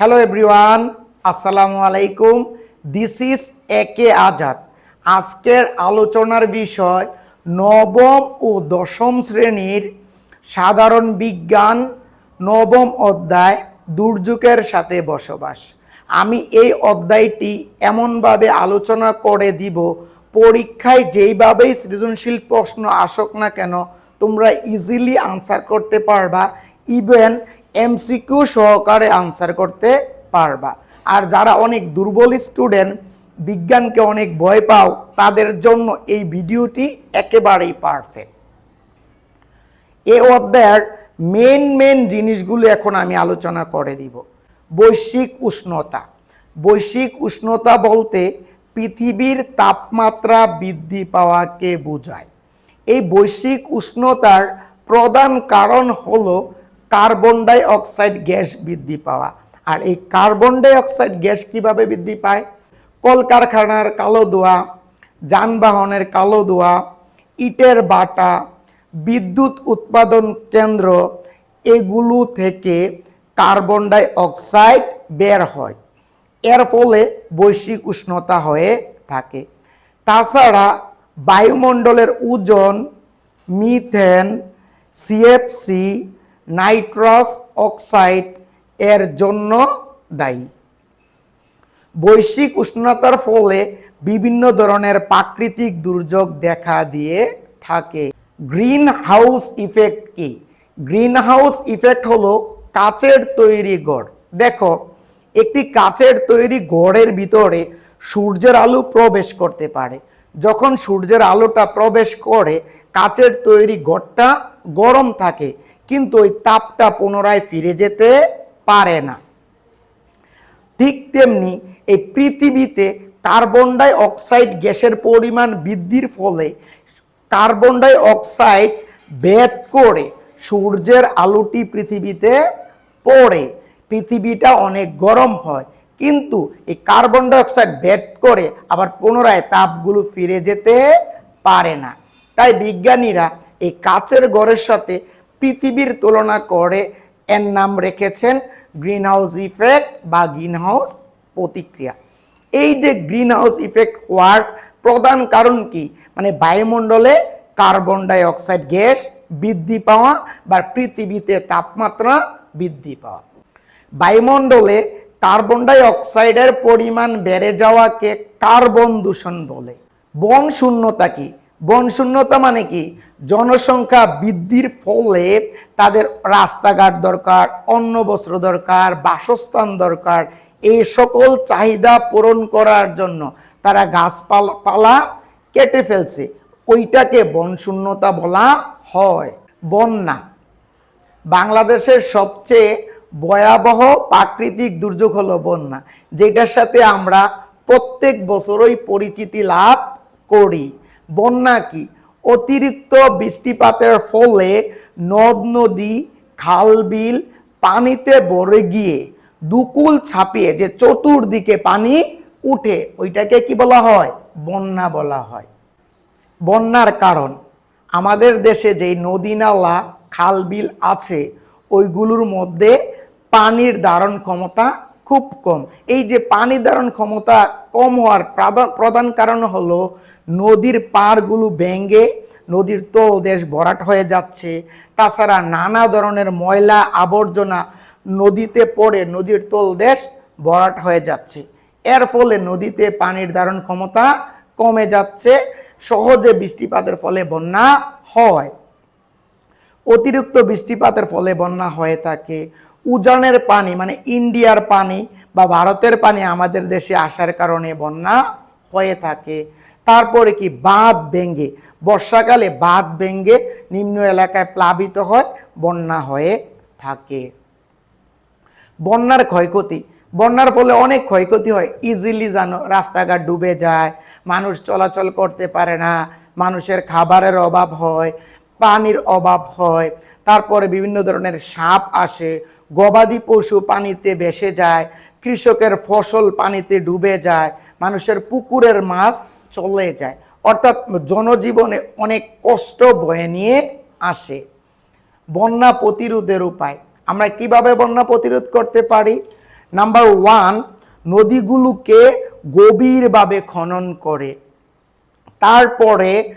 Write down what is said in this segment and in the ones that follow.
Hello everyone আসসালামু আলাইকুম। This is একে আজাদ আজকের আলোচনার বিষয় নবম ও দশম শ্রেণির সাধারণ বিজ্ঞান নবম অধ্যায় দুর্যোগের সাথে বসবাস। আমি এই অধ্যায়টি এমনভাবে আলোচনা করে দিব, পরীক্ষায় যেইভাবেই সৃজনশীল প্রশ্ন আসুক না কেন, তোমরা ইজিলি আনসার করতে পারবা। ইভেন এমসিকিউ সহকারে আনসার করতে পারবা। আর যারা অনেক দুর্বল স্টুডেন্ট বিজ্ঞানকে অনেক ভয় পাও, তাদের জন্য এই ভিডিওটি একেবারেই পারফেক্ট এ অধ্যায়ের মেন মেন জিনিসগুলো এখন আমি আলোচনা করে দিব। বৈশ্বিক উষ্ণতা। বৈশ্বিক উষ্ণতা বলতে পৃথিবীর তাপমাত্রা বৃদ্ধি পাওয়াকে বোঝায়। এই বৈশ্বিক উষ্ণতার প্রধান কারণ হলো কার্বন ডাই অক্সাইড গ্যাস বৃদ্ধি পাওয়া। আর এই কার্বন ডাই অক্সাইড গ্যাস কীভাবে বৃদ্ধি পায়? কলকারখানার কালো ধোঁয়া, যানবাহনের কালো ধোঁয়া, ইটের বাটা, বিদ্যুৎ উৎপাদন কেন্দ্র, এগুলো থেকে কার্বন ডাই অক্সাইড বের হয়। এর ফলে বৈশ্বিক উষ্ণতা হয়ে থাকে। তাছাড়া বায়ুমণ্ডলের ওজন, মিথেন, সিএফসি নাইট্রাস অক্সাইড এর জন্য দায়ী। বৈশ্বিক উষ্ণতার ফলে বিভিন্ন ধরনের প্রাকৃতিক দুর্যোগ দেখা দিয়ে থাকে। গ্রিন হাউস ইফেক্ট কি? গ্রিন হাউস ইফেক্ট হলো কাচের তৈরি গড়। দেখো, একটি কাচের তৈরি গড়ের ভিতরে সূর্যের আলো প্রবেশ করতে পারে। যখন সূর্যের আলোটা প্রবেশ করে, কাচের তৈরি গড়টা গরম থাকে। কিন্তু ওই তাপটা পুনরায় ফিরে যেতে পারে না। ঠিক তেমনি এই পৃথিবীতে কার্বন ডাই অক্সাইড গ্যাসের পরিমাণ বৃদ্ধির ফলে কার্বন ডাই অক্সাইড ভেদ করে সূর্যের আলোটি পৃথিবীতে পড়ে। পৃথিবীটা অনেক গরম হয়, কিন্তু এই কার্বন ডাই অক্সাইড ভেদ করে আবার পুনরায় তাপগুলো ফিরে যেতে পারে না। তাই বিজ্ঞানীরা এই কাচের গড়ের সাথে পৃথিবীর তুলনা করে এর নাম রেখেছেন গ্রিন হাউস ইফেক্ট বা গ্রিন হাউস প্রতিক্রিয়া। এই যে গ্রিন হাউস ইফেক্ট হওয়ার প্রধান কারণ কি? মানে বায়ুমণ্ডলে কার্বন ডাই অক্সাইড গ্যাস বৃদ্ধি পাওয়া বা পৃথিবীতে তাপমাত্রা বৃদ্ধি পাওয়া। বায়ুমণ্ডলে কার্বন ডাই অক্সাইডের পরিমাণ বেড়ে যাওয়াকে কার্বন দূষণ বলে। বন শূন্যতা কি? বন শূন্যতা মানে কি? জনসংখ্যা বৃদ্ধির ফলে তাদের রাস্তাঘাট দরকার অন্ন বস্ত্র দরকার, বাসস্থান দরকার। এই সকল চাহিদা পূরণ করার জন্য তারা গাছপালা পালা কেটে ফেলছে। ওইটাকে বন শূন্যতা বলা হয়। বন্যা বাংলাদেশের সবচেয়ে ভয়াবহ প্রাকৃতিক দুর্যোগ হলো বন্যা যেটার সাথে আমরা প্রত্যেক বছরই পরিচিতি লাভ করি। বন্যা কি? অতিরিক্ত বৃষ্টিপাতের ফলে নদ, নদী, খাল, বিল পানিতে ভরে গিয়ে দুকুল ছাপিয়ে যে চতুর্দিকে পানি উঠে, ওইটাকে কি বলা হয়? বন্যা বলা হয়। বন্যার কারণ, আমাদের দেশে যেই নদী, নালা, খাল, বিল আছে, ওইগুলোর মধ্যে পানির ধারণ ক্ষমতা খুব কম। এই যে পানি ধারণ ক্ষমতা কম হওয়ার প্রধান কারণ হলো নদীর পাড়গুলো ভেঙে নদীর তো দেশ ভরাট হয়ে যাচ্ছে। তাছাড়া নানা ধরনের ময়লা আবর্জনা নদীতে পড়ে নদীর তোল দেশ ভরাট হয়ে যাচ্ছে। এর ফলে নদীতে পানির ধারণ ক্ষমতা কমে যাচ্ছে, সহজে বৃষ্টিপাতের ফলে বন্যা হয়। অতিরিক্ত বৃষ্টিপাতের ফলে বন্যা হয়ে থাকে। উজানের পানি মানে ইন্ডিয়ার পানি বা ভারতের পানি আমাদের দেশে আসার কারণে বন্যা হয়ে থাকে। তারপরে কি বাঁধ ভেঙ্গে বর্ষাকালে বাঁধ ভেঙ্গে নিম্ন এলাকায় প্লাবিত হয়, বন্যা হয়ে থাকে। বন্যার ক্ষয়ক্ষতি, বন্যার ফলে অনেক ক্ষয়ক্ষতি হয়। ইজিলি জানো রাস্তাঘাট ডুবে যায়, মানুষ চলাচল করতে পারে না, মানুষের খাবারের অভাব হয়, পানির অভাব হয়, তারপরে বিভিন্ন ধরনের সাপ আসে, গবাদি পশু পানিতে ভেসে যায়, কৃষকের ফসল পানিতে ডুবে যায়, মানুষের পুকুরের মাছ চলে যায়। অর্থাৎ জনজীবনে অনেক কষ্ট বয়ে নিয়ে আসে। বন্যা প্রতিরোধের উপায়। আমরা কীভাবে বন্যা প্রতিরোধ করতে পারি? নাম্বার ওয়ান নদীগুলোকে গভীরভাবে খনন করে। তারপরে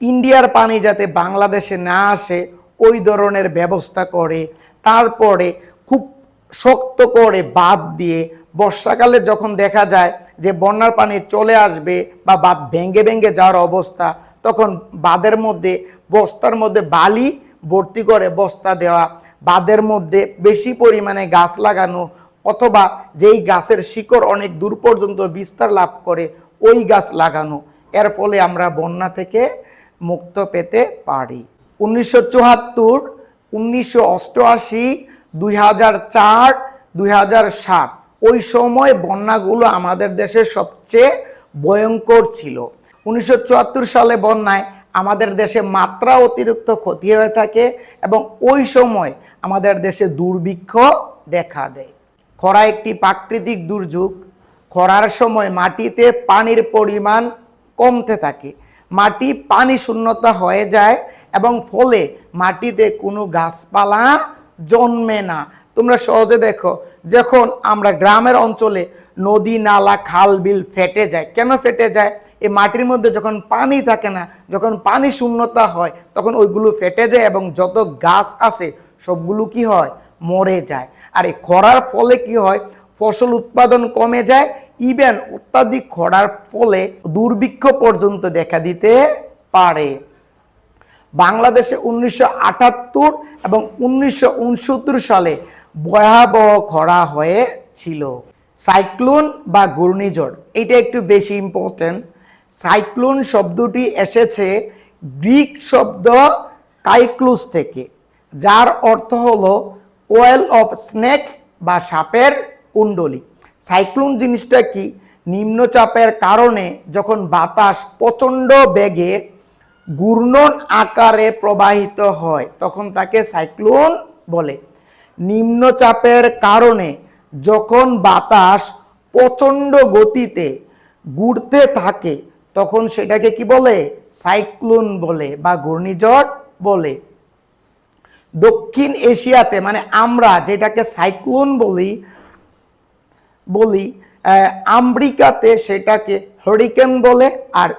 ইন্ডিয়ার পানি যাতে বাংলাদেশে না আসে, ওই ধরনের ব্যবস্থা করে। তারপরে খুব শক্ত করে বাদ দিয়ে। বর্ষাকালে যখন দেখা যায় যে বন্যার পানি চলে আসবে বা বাঁধ ভেঙ্গে ভেঙ্গে যাওয়ার অবস্থা, তখন বাঁধের মধ্যে, বস্তার মধ্যে বালি ভর্তি করে বস্তা দেওয়া, বাঁধের মধ্যে বেশি পরিমাণে গাছ লাগানো অথবা যেই গাছের শিকড় অনেক দূর পর্যন্ত বিস্তার লাভ করে, ওই গাছ লাগানো। এর ফলে আমরা বন্যা থেকে মুক্ত পেতে পারি। উনিশশো চুয়াত্তর, উনিশশো অষ্টআশি, দুই হাজার চার, দুই হাজার সাত। ওই সময় বন্যাগুলো আমাদের দেশের সবচেয়ে ভয়ঙ্কর ছিল। উনিশশো চুয়াত্তর সালে বন্যায় আমাদের দেশে মাত্রা অতিরিক্ত ক্ষতি হয়ে থাকে এবং ওই সময় আমাদের দেশে দুর্ভিক্ষ দেখা দেয়। খরা একটি প্রাকৃতিক দুর্যোগ। খরার সময় মাটিতে পানির পরিমাণ কমতে থাকে। মাটি পানি শূন্যতা হয়ে যায় এবং ফলে মাটিতে কোনো গাছপালা জন্মে না। তোমরা সহজে দেখো, যখন আমরা গ্রামের অঞ্চলে নদী, নালা, খাল, বিল ফেটে যায়, কেন ফেটে যায়? এই মাটির মধ্যে যখন পানি থাকে না, যখন পানি শূন্যতা হয়, তখন ওইগুলো ফেটে যায় এবং যত গাছ আছে, সবগুলো কি হয়? মরে যায়। আর এই খরার ফলে কি হয়? ফসল উৎপাদন কমে যায় ইভেন অত্যাধিক খরার ফলে দুর্ভিক্ষ পর্যন্ত দেখা দিতে পারে। বাংলাদেশে উনিশশো আটাত্তর এবং উনিশশো উনসত্তর সালে ভয়াবহ খরা হয়েছিল। সাইক্লোন বা ঘূর্ণিঝড়, এটা একটু বেশি ইম্পর্টেন্ট সাইক্লোন শব্দটি এসেছে গ্রিক শব্দ কাইক্লুস থেকে, যার অর্থ হলো ওয়েল অফ স্নেকস বা সাপের কুণ্ডলী। সাইক্লোন জিনিসটা কি? নিম্নচাপের কারণে যখন বাতাস প্রচণ্ড বেগে ঘূর্ণন আকারে প্রবাহিত হয়, তখন তাকে সাইক্লোন বলে। নিম্নচাপের কারণে যখন বাতাস প্রচণ্ড গতিতে ঘুরতে থাকে, তখন সেটাকে কি বলে? সাইক্লোন বলে বা ঘূর্ণিঝড় বলে। দক্ষিণ এশিয়াতে মানে আমরা যেটাকে সাইক্লোন বলি বলি আমেরিকাতে সেটাকে হরিকেন বলে আর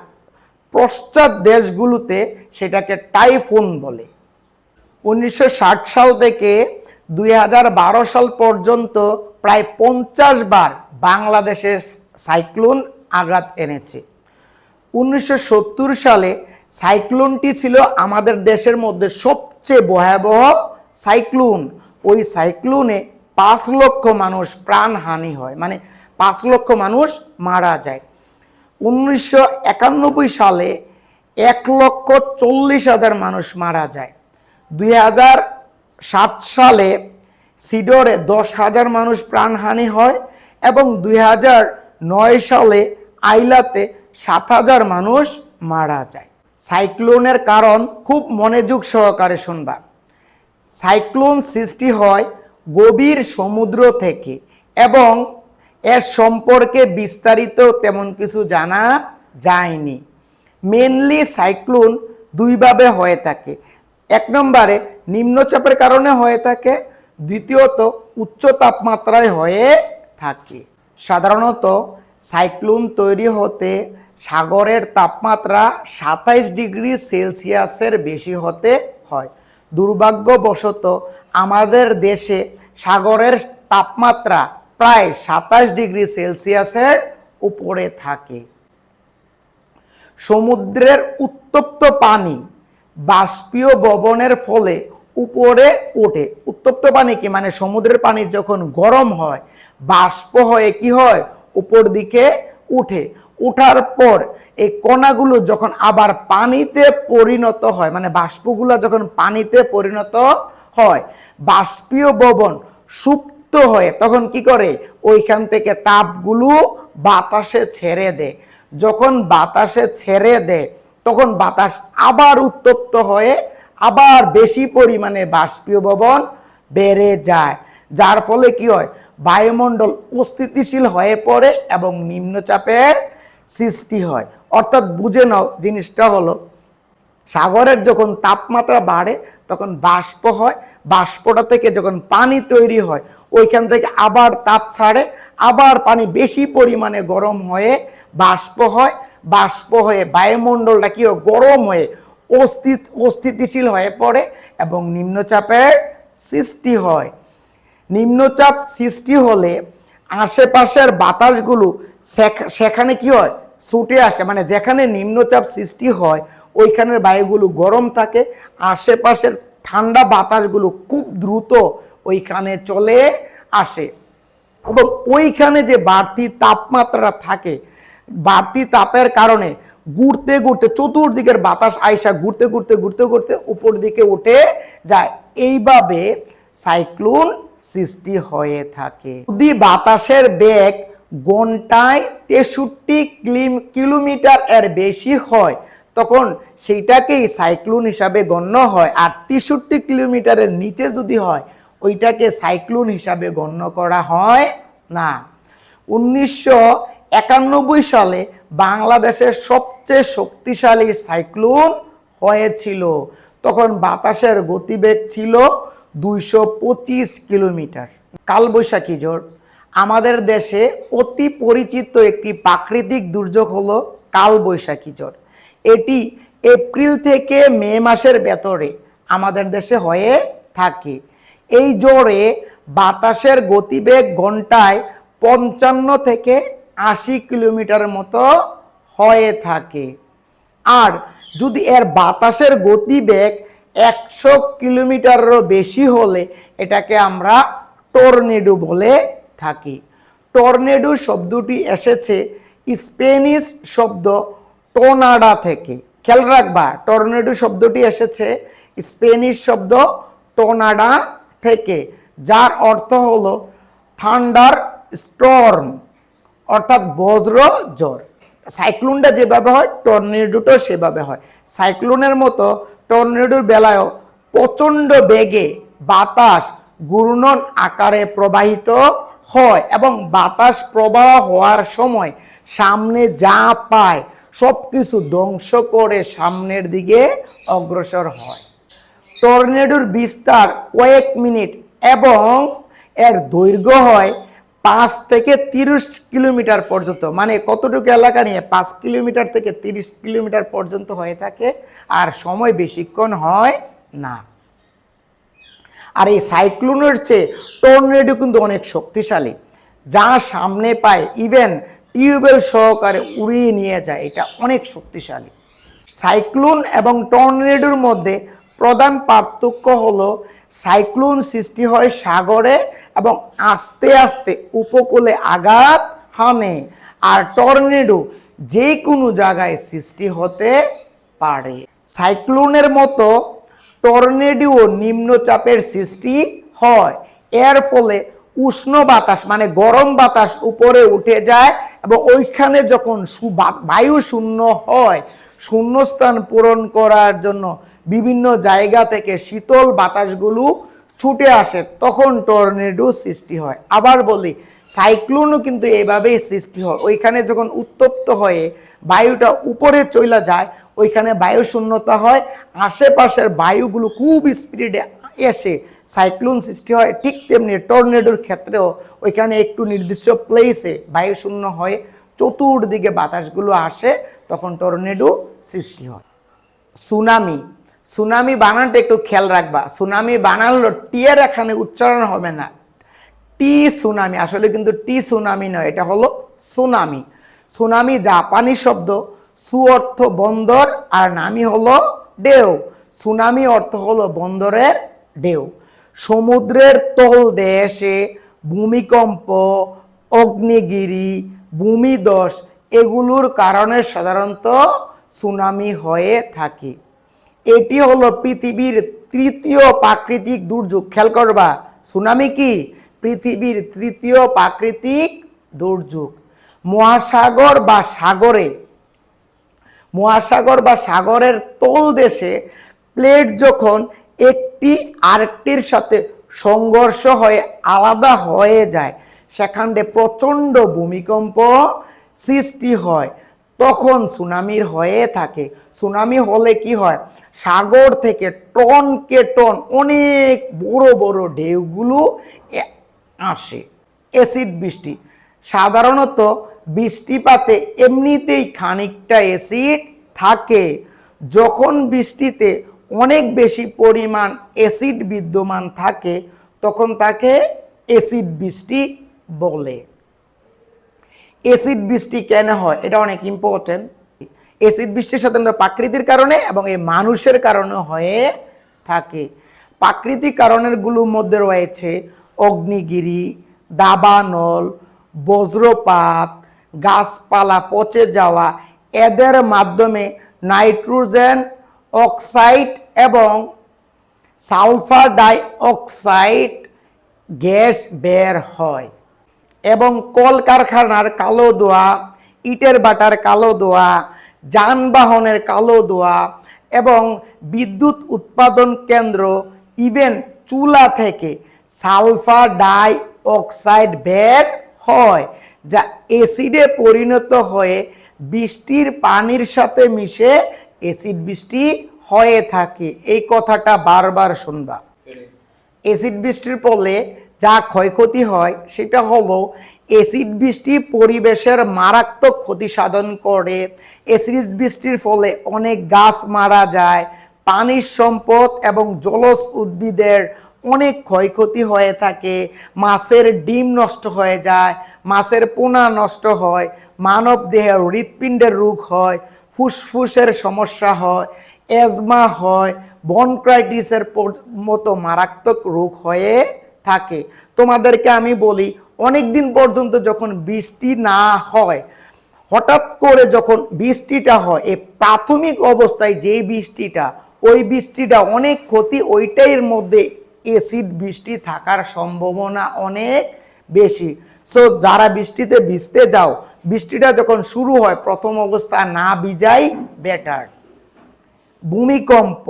পশ্চাৎ দেশগুলোতে সেটাকে টাইফুন বলে। উনিশশো ষাট সাল থেকে দুই হাজার বারো সাল পর্যন্ত প্রায় পঞ্চাশ বার বাংলাদেশে সাইক্লোন আঘাত এনেছে। উনিশশো সত্তর সালে সাইক্লোনটি ছিল আমাদের দেশের মধ্যে সবচেয়ে ভয়াবহ সাইক্লোন। ওই সাইক্লোনে পাঁচ লক্ষ মানুষ প্রাণহানি হয় মানে পাঁচ লক্ষ মানুষ মারা যায়। উনিশশো একানব্বই সালে এক লক্ষ চল্লিশ হাজার মানুষ মারা যায়। দুই হাজার সাত সালে সিডরে দশ হাজার মানুষ প্রাণহানি হয় এবং দুই হাজার নয় সালে আইলাতে সাত হাজার মানুষ মারা যায়। সাইক্লোনের কারণ খুব মনোযোগ সহকারে শুনবা। সাইক্লোন সৃষ্টি হয় গভীর সমুদ্র থেকে এবং এর সম্পর্কে বিস্তারিত তেমন কিছু জানা যায়নি। মেনলি সাইক্লোন দুইভাবে হয়ে থাকে। এক নম্বরে নিম্নচাপের কারণে হয়ে থাকে, দ্বিতীয়ত উচ্চ তাপমাত্রায় হয়ে থাকে। সাধারণত সাইক্লোন তৈরি হতে সাগরের তাপমাত্রা সাতাইশ ডিগ্রি সেলসিয়াসের বেশি হতে হয়। দুর্ভাগ্যবশত আমাদের দেশে সাগরের তাপমাত্রা প্রায় সাতাশ ডিগ্রি সেলসিয়াসের উপরে থাকে। সমুদ্রের উত্তপ্ত পানি বাষ্পীয় ভবনের ফলে উপরে ওঠে। উত্তপ্ত পানি কি? মানে সমুদ্রের পানি যখন গরম হয়, বাষ্প হয়ে কি হয়? উপর দিকে উঠে। উঠার পর এই কণাগুলো যখন আবার পানিতে পরিণত হয় মানে বাষ্পগুলো যখন পানিতে পরিণত হয়, বাষ্পীয় ভবন সুপ্ত হয়ে তখন কি করে? ওইখান থেকে তাপগুলো বাতাসে ছেড়ে দেয়। যখন বাতাসে ছেড়ে দেয় তখন বাতাস আবার উত্তপ্ত হয়ে আবার বেশি পরিমাণে বাষ্পীয় ভবন বেড়ে যায়। যার ফলে কি হয়? বায়ুমণ্ডল অস্থিতিশীল হয়ে পড়ে এবং নিম্নচাপের সৃষ্টি হয়। অর্থাৎ বুঝে নাও জিনিসটা হলো, সাগরের যখন তাপমাত্রা বাড়ে, তখন বাষ্প হয়। বাষ্পটা থেকে যখন পানি তৈরি হয়, ওইখান থেকে আবার তাপ ছাড়ে, আবার পানি বেশি পরিমাণে গরম হয়ে বাষ্প হয়। বাষ্প হয়ে, বায়ুমণ্ডলটা কি হয়? গরম হয়ে অস্থিত অস্থিতিশীল হয়ে পড়ে এবং নিম্নচাপের সৃষ্টি হয়। নিম্নচাপ সৃষ্টি হলে আশেপাশের বাতাসগুলো সেখ- সেখানে কি হয়? ছুটে আসে। মানে যেখানে নিম্নচাপ সৃষ্টি হয়, ওইখানের বায়ুগুলো গরম থাকে। আশেপাশের ঠান্ডা বাতাসগুলো খুব দ্রুত ওইখানে চলে আসে এবং ওইখানে যে বাড়তি তাপমাত্রা থাকে বাড়তি তাপের কারণে ঘুরতে ঘুরতে চতুর্দিকের বাতাস আইসা ঘুরতে ঘুরতে ঘুরতে ঘুরতে উপর দিকে উঠে যায়। এইভাবে সাইক্লোন সৃষ্টি হয়ে থাকে। যদি বাতাসের বেগ ঘন্টায় তেষট্টি কিলোমিটার এর বেশি হয়, তখন সেইটাকেই সাইক্লোন হিসাবে গণ্য হয়। আর তেষট্টি কিলোমিটারের নিচে যদি হয়, ওইটাকে সাইক্লোন হিসাবে গণ্য করা হয় না। উনিশশো একানব্বই সালে বাংলাদেশের সবচেয়ে শক্তিশালী সাইক্লোন হয়েছিল। তখন বাতাসের গতিবেগ ছিল দুইশো পঁচিশ কিলোমিটার। কালবৈশাখী ঝড়। আমাদের দেশে অতি পরিচিত একটি প্রাকৃতিক দুর্যোগ হলো কালবৈশাখী ঝড়। এটি এপ্রিল থেকে মে মাসের ভেতরে আমাদের দেশে হয়ে থাকে। এই জোরে বাতাসের গতিবেগ ঘন্টায় পঞ্চান্ন থেকে আশি কিলোমিটার মতো হয়ে থাকে। আর যদি এর বাতাসের গতিবেগ একশো কিলোমিটারেরও বেশি হলে এটাকে আমরা টর্নেডো বলে থাকি। টর্নেডো শব্দটি এসেছে স্পেনিশ শব্দ টোনাডা থেকে। খেয়াল রাখবা, টর্নেডো শব্দটি এসেছে স্পেনিশ শব্দ টোনাডা থেকে, যার অর্থ হলো থান্ডার স্টর্ম। অর্থাৎ বজ্র জ্বর। সাইক্লোনটা যেভাবে হয় টর্নেডোটাও সেভাবে হয়। সাইক্লোনের মতো টর্নেডোর বেলায়ও প্রচণ্ড বেগে বাতাস ঘূর্ণন আকারে প্রবাহিত হয় এবং বাতাস প্রবাহ হওয়ার সময় সামনে যা পায় সব কিছু ধ্বংস করে সামনের দিকে অগ্রসর হয়। টর্নেডোর বিস্তার কয়েক মিনিট এবং এর দৈর্ঘ্য হয় পাঁচ থেকে তিরিশ কিলোমিটার পর্যন্ত মানে কতটুকু এলাকা নিয়ে পাঁচ কিলোমিটার থেকে তিরিশ কিলোমিটার পর্যন্ত হয়ে থাকে আর সময় বেশিক্ষণ হয় না। আর এই সাইক্লোনের চেয়ে টর্নেডো কিন্তু অনেক শক্তিশালী, যা সামনে পায় ইভেন টিউবওয়েল সহকারে উড়িয়ে নিয়ে যায়, এটা অনেক শক্তিশালী। সাইক্লোন এবং টর্নেডোর মধ্যে প্রধান পার্থক্য হলো সাইক্লোন সৃষ্টি হয় সাগরে এবং আস্তে আস্তে উপকূলে আঘাত হানে আর টর্নেডো যে কোনো জায়গায় সৃষ্টি হতে পারে। সাইক্লোনের মতো টর্নেডো নিম্নচাপের সৃষ্টি হয়। এর ফলে উষ্ণ বাতাস মানে গরম বাতাস উপরে উঠে যায় এবং ওইখানে যখন বায়ু শূন্য হয়, শূন্যস্থান পূরণ করার জন্য বিভিন্ন জায়গা থেকে শীতল বাতাসগুলো ছুটে আসে, তখন টর্নেডো সৃষ্টি হয়। আবার বলি, সাইক্লোনও কিন্তু এভাবেই সৃষ্টি হয়। ওইখানে যখন উত্তপ্ত হয়ে বায়ুটা উপরে চলে যায়, ওইখানে বায়ু শূন্যতা হয়, আশেপাশের বায়ুগুলো খুব স্পিডে এসে সাইক্লোন সৃষ্টি হয়। ঠিক তেমনি টর্নেডোর ক্ষেত্রেও ওইখানে একটু নির্দিষ্ট প্লেসে বায়ু শূন্য হয়ে চতুর্দিকে বাতাসগুলো আসে, তখন টর্নেডো সৃষ্টি হয়। সুনামি সুনামি বানানটা একটু খেয়াল রাখবা। সুনামি বানালো টিয়ের এখানে উচ্চারণ হবে না। টি সুনামি, আসলে কিন্তু টি সুনামি নয়, এটা হলো সুনামি। সুনামি জাপানি শব্দ, সু অর্থ বন্দর আর নামি হলো ঢেউ। সুনামি অর্থ হলো বন্দরের ঢেউ। সমুদ্রের তল দেশে ভূমিকম্প, অগ্নিগিরি ভূমিদশ এগুলোর কারণে সাধারণত সুনামি হয়ে থাকে। এটি হলো পৃথিবীর তৃতীয় প্রাকৃতিক দুর্যোগ। খেয়াল করবা, সুনামি কি? পৃথিবীর তৃতীয় প্রাকৃতিক দুর্যোগ। মহাসাগর বা সাগরে, মহাসাগর বা সাগরের তল দেশে প্লেট যখন একটি আরেকটির সাথে সংঘর্ষ হয়ে আলাদা হয়ে যায়, সেখানে প্রচণ্ড ভূমিকম্প সৃষ্টি হয়। তখন সুনামির হয়ে থাকে। সুনামি হলে কি হয়? সাগর থেকে টন কে টন অনেক বড় বড় ঢেউগুলো আসে। অ্যাসিড বৃষ্টি। সাধারণত বৃষ্টিপাতে এমনিতেই খানিকটা অ্যাসিড থাকে। যখন বৃষ্টিতে অনেক বেশি পরিমাণ অ্যাসিড বিদ্যমান থাকে, তখন তাকে অ্যাসিড বৃষ্টি বলে। অ্যাসিড বৃষ্টি কেন হয়? এটা অনেক ইম্পর্টেন্ট অ্যাসিড বৃষ্টির সাধারণত প্রাকৃতিক কারণে এবং এই মানুষের কারণে হয়ে থাকে। প্রাকৃতিক কারণেরগুলোর মধ্যে রয়েছে অগ্নিগিরি, দাবানল, বজ্রপাত, গাছপালা পচে যাওয়া, এদের মাধ্যমে নাইট্রোজেন অক্সাইড এবং সালফার ডাই অক্সাইড গ্যাস বের হয়। এবং কলকারখানার কালো দোয়া ইটের বাটার কালো দোয়া যানবাহনের কালো দোয়া এবং বিদ্যুৎ উৎপাদন কেন্দ্র ইভেন চুলা থেকে সালফার ডাই অক্সাইড বের হয় যা অ্যাসিডে পরিণত হয়ে বৃষ্টির পানির সাথে মিশে অ্যাসিড বৃষ্টি হয়ে থাকে। এই কথাটা বারবার শুনবা। অ্যাসিড বৃষ্টির ফলে যা ক্ষয়ক্ষতি হয়, সেটা হলো অ্যাসিড বৃষ্টি পরিবেশের মারাত্মক ক্ষতি সাধন করে। অ্যাসিড বৃষ্টির ফলে অনেক গাছ মারা যায়, পানির সম্পদ এবং জলজ উদ্ভিদের অনেক ক্ষয়ক্ষতি হয়ে থাকে। মাছের ডিম নষ্ট হয়ে যায়, মাছের পোনা নষ্ট হয়, মানব দেহে হৃৎপিণ্ডের রোগ হয়, ফুসফুসের সমস্যা হয় অ্যাজমা হয়, বনক্রাইটিসের মতো মারাত্মক রোগ হয়ে থাকে। তোমাদেরকে আমি বলি অনেক দিন পর্যন্ত যখন বৃষ্টি না হয়, হঠাৎ করে যখন বৃষ্টিটা হয়, এই প্রাথমিক অবস্থায় যেই বৃষ্টিটা, ওই বৃষ্টিটা অনেক ক্ষতি ওইটাইর মধ্যে এসিড বৃষ্টি থাকার সম্ভাবনা অনেক বেশি। সো যারা বৃষ্টিতে ভিজতে যাও, বৃষ্টিটা যখন শুরু হয়, প্রথম অবস্থা না ভিজাই বেটার ভূমিকম্প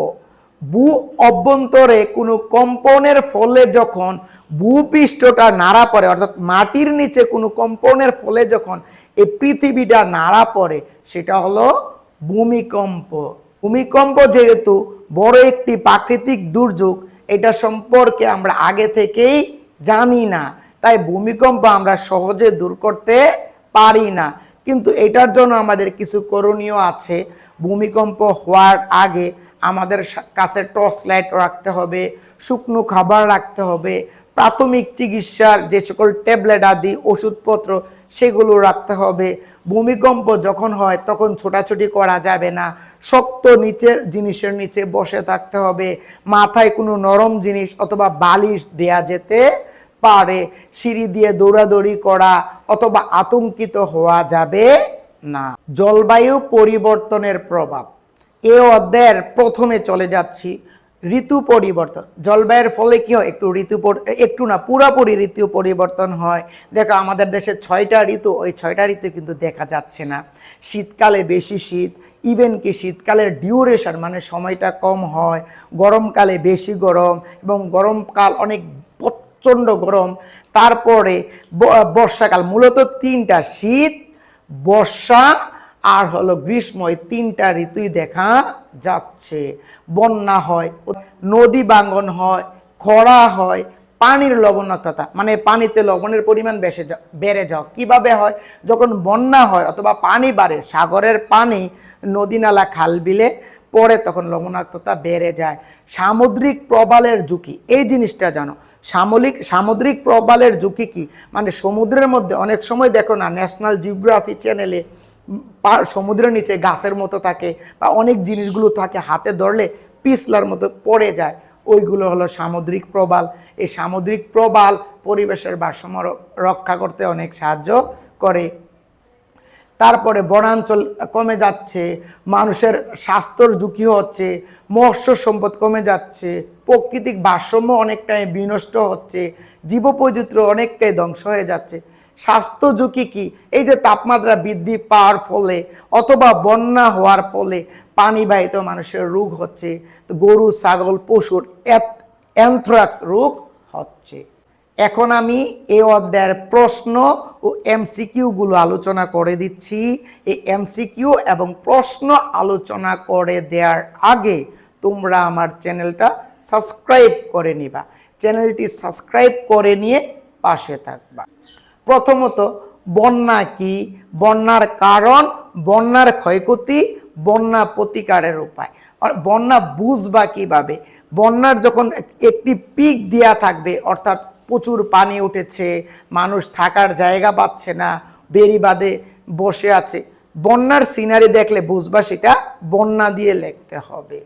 ভূ অভ্যন্তরে কোনো কম্পনের ফলে যখন ভূপৃষ্ঠটা নাড়া পড়ে, অর্থাৎ মাটির নিচে কোনো কম্পনের ফলে যখন এই পৃথিবীটা নাড়া পড়ে, সেটা হলো ভূমিকম্প। ভূমিকম্প যেহেতু বড় একটি প্রাকৃতিক দুর্যোগ, এটা সম্পর্কে আমরা আগে থেকেই জানি না। তাই ভূমিকম্প আমরা সহজে দূর করতে পারি না। কিন্তু এটার জন্য আমাদের কিছু করণীয় আছে। ভূমিকম্প হওয়ার আগে আমাদের কাছে টর্চ লাইট রাখতে হবে, শুকনো খাবার রাখতে হবে, প্রাথমিক চিকিৎসার যে সকল ট্যাবলেট আদি, ওষুধপত্র সেগুলো রাখতে হবে। ভূমিকম্প যখন হয় তখন ছোটাছুটি করা যাবে না। শক্ত নিচের জিনিসের নিচে বসে থাকতে হবে। মাথায় কোনো নরম জিনিস অথবা বালিশ দেয়া যেতে পারে। সিঁড়ি দিয়ে দৌড়াদৌড়ি করা অথবা আতঙ্কিত হওয়া যাবে না। জলবায়ু পরিবর্তনের প্রভাব। এ অধ্যায়ের প্রথমে চলে যাচ্ছি ঋতু পরিবর্তন। জলবায়ুর ফলে কি হয়? একটু ঋতু একটু না, পুরাপুরি ঋতু পরিবর্তন হয়। দেখো, আমাদের দেশে ছয়টা ঋতু, ওই ছয়টা ঋতু কিন্তু দেখা যাচ্ছে না। শীতকালে বেশি শীত ইভেন কি শীতকালের ডিউরেশন মানে সময়টা কম হয়, গরমকালে বেশি গরম, এবং গরমকাল অনেক প্রচণ্ড গরম। তারপরে বর্ষাকাল, মূলত তিনটা, শীত, বর্ষা আর হলো গ্রীষ্ম তিনটা ঋতুই দেখা যাচ্ছে। বন্যা হয়, নদী বাঙ্গন হয়, খরা হয়, পানির লবণাক্ততা মানে পানিতে লবণের পরিমাণ বেশি বেড়ে যাও কীভাবে হয়? যখন বন্যা হয় অথবা পানি বাড়ে, সাগরের পানি নদী নালা খাল বিলে পরে তখন লবণাক্ততা বেড়ে যায়। সামুদ্রিক প্রবালের ঝুঁকি, এই জিনিসটা জানো। সামলিক সামুদ্রিক প্রবালের ঝুঁকি কি? মানে সমুদ্রের মধ্যে অনেক সময় দেখো না ন্যাশনাল জিওগ্রাফি চ্যানেলে সমুদ্রের নিচে গাছের মতো থাকে বা অনেক জিনিসগুলো থাকে, হাতে ধরলে পিছলার মতো পড়ে যায়। ওইগুলো হলো সামুদ্রিক প্রবাল। এই সামুদ্রিক প্রবাল পরিবেশের ভারসাম্য রক্ষা করতে অনেক সাহায্য করে। তারপরে বনাঞ্চল কমে যাচ্ছে, মানুষের স্বাস্থ্যর ঝুঁকি হচ্ছে, মৎস্য সম্পদ কমে যাচ্ছে, প্রাকৃতিক ভারসাম্য অনেকটাই বিনষ্ট হচ্ছে, জীববৈচিত্র্য অনেকটাই ধ্বংস হয়ে যাচ্ছে। স্বাস্থ্য ঝুঁকি কি? এই যে তাপমাত্রা বৃদ্ধি পাওয়ার ফলে অথবা বন্যা হওয়ার ফলে পানিবাহিত মানুষের রোগ হচ্ছে গরু, ছাগল পশুর অ্যানথ্রাক্স রোগ হচ্ছে। এখন আমি এই অধ্যায়ের প্রশ্ন ও এমসিকিউগুলো আলোচনা করে দিচ্ছি। এই এমসিকিউ এবং প্রশ্ন আলোচনা করে দেওয়ার আগে তোমরা আমার চ্যানেলটা সাবস্ক্রাইব করে নিবা। চ্যানেলটি সাবস্ক্রাইব করে নিয়ে পাশে থাকবা। প্রথমত, বন্যা কি? বন্যার কারণ, বন্যার ক্ষয়ক্ষতি, বন্যা প্রতিকারের উপায়। বন্যা বুঝবা কীভাবে? বন্যার যখন একটি পিক দেয়া থাকবে, অর্থাৎ প্রচুর পানি উঠেছে, মানুষ থাকার জায়গা পাচ্ছে না বেড়িবাদে বসে আছে, বন্যার সিনারি দেখলে বুঝবা সেটা বন্যা দিয়ে লিখতে হবে।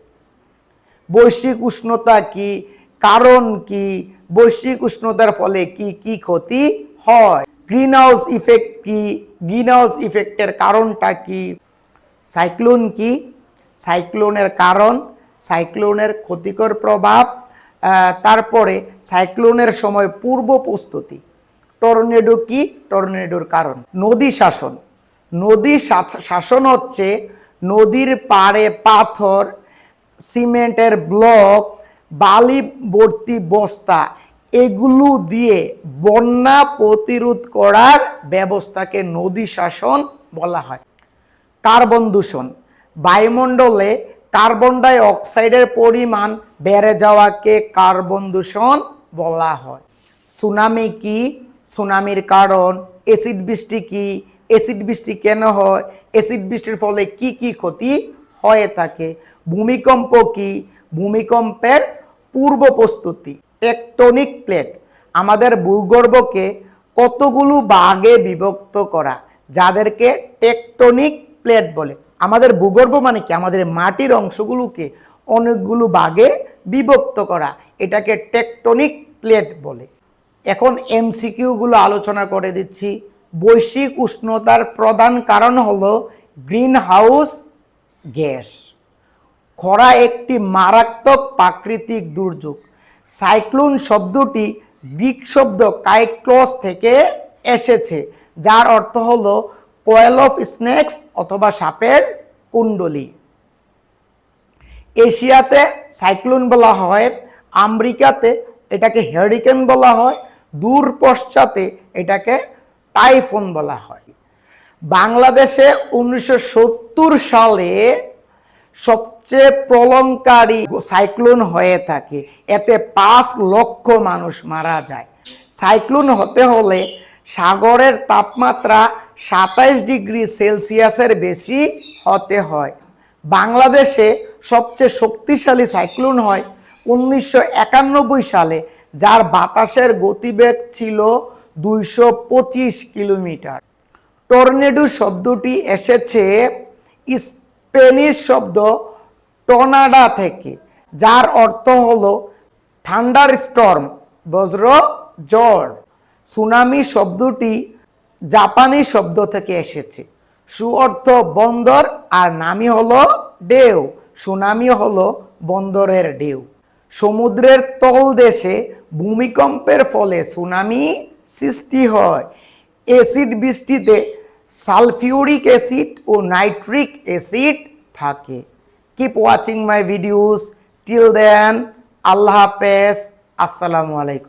বৈশ্বিক উষ্ণতা কি? কারণ কি? বৈশ্বিক উষ্ণতার ফলে কি কি ক্ষতি? হয়। গ্রিন হাউস ইফেক্ট কি? গ্রিন হাউস ইফেক্টের কারণটা কি? সাইক্লোন কি? সাইক্লোনের কারণ সাইক্লোনের ক্ষতিকর প্রভাব তারপরে সাইক্লোনের সময় পূর্ব প্রস্তুতি। টর্নেডো কি? টর্নেডোর কারণ। নদী শাসন। নদী শাসন হচ্ছে নদীর পাড়ে পাথর, সিমেন্টের ব্লক বালি ভর্তি বস্তা এগুলো দিয়ে বন্যা প্রতিরোধ করার ব্যবস্থাকে নদী শাসন বলা হয়। কার্বন দূষণ। বায়ুমণ্ডলে কার্বন ডাই অক্সাইডের পরিমাণ বেড়ে যাওয়াকে কার্বন দূষণ বলা হয়। সুনামি কি? সুনামির কারণ। অ্যাসিড বৃষ্টি কি? অ্যাসিড বৃষ্টি কেন হয়? অ্যাসিড বৃষ্টির ফলে কি কি ক্ষতি হয়ে থাকে? ভূমিকম্প কি? ভূমিকম্পের পূর্ব প্রস্তুতি। টেকটনিক প্লেট আমাদের ভূগর্ভকে কতগুলো ভাগে বিভক্ত করা? যাদেরকে টেকটনিক প্লেট বলে। আমাদের ভূগর্ভ মানে কি? আমাদের মাটির অংশগুলোকে অনেকগুলো ভাগে বিভক্ত করা। এটাকে টেকটনিক প্লেট বলে। এখন এমসিকিউগুলো আলোচনা করে দিচ্ছি। বৈশ্বিক উষ্ণতার প্রধান কারণ হলো গ্রিন হাউস গ্যাস। খরা একটি মারাত্মক প্রাকৃতিক দুর্যোগ। সাইক্লোন শব্দটি গ্রিক শব্দ কাইক্লোস থেকে এসেছে, যার অর্থ হলো কয়েল অফ স্নেক্স অথবা সাপের কুণ্ডলী। এশিয়াতে সাইক্লোন বলা হয়, আমেরিকাতে এটাকে হেরিকেন বলা হয় দূর পশ্চাতে এটাকে টাইফুন বলা হয়। বাংলাদেশে উনিশশো সত্তর সালে সবচেয়ে প্রলঙ্কারী সাইক্লোন হয়ে থাকে। এতে পাঁচ লক্ষ মানুষ মারা যায়। সাইক্লোন হতে হলে সাগরের তাপমাত্রা সাতাইশ ডিগ্রি সেলসিয়াসের বেশি হতে হয়। বাংলাদেশে সবচেয়ে শক্তিশালী সাইক্লোন হয় উনিশশো একানব্বই সালে, যার বাতাসের গতিবেগ ছিল দুইশো পঁচিশ কিলোমিটার। টর্নেডো শব্দটি এসেছে স্পেনিশ শব্দ টর্নাডা থেকে, যার অর্থ হলো থান্ডার স্টর্ম, বজ্র, ঝড়। সুনামি শব্দটি জাপানি শব্দ থেকে এসেছে। সু অর্থ বন্দর আর নামি হলো ডেউ সুনামি হলো বন্দরের ডেউ সমুদ্রের তলদেশে ভূমিকম্পের ফলে সুনামি সৃষ্টি হয়। অ্যাসিড বৃষ্টিতে সালফিউরিক অ্যাসিড ও নাইট্রিক অ্যাসিড থাকে। Keep watching my videos till then আল্লাহ হাফেজ। আসসালামু আলাইকুম।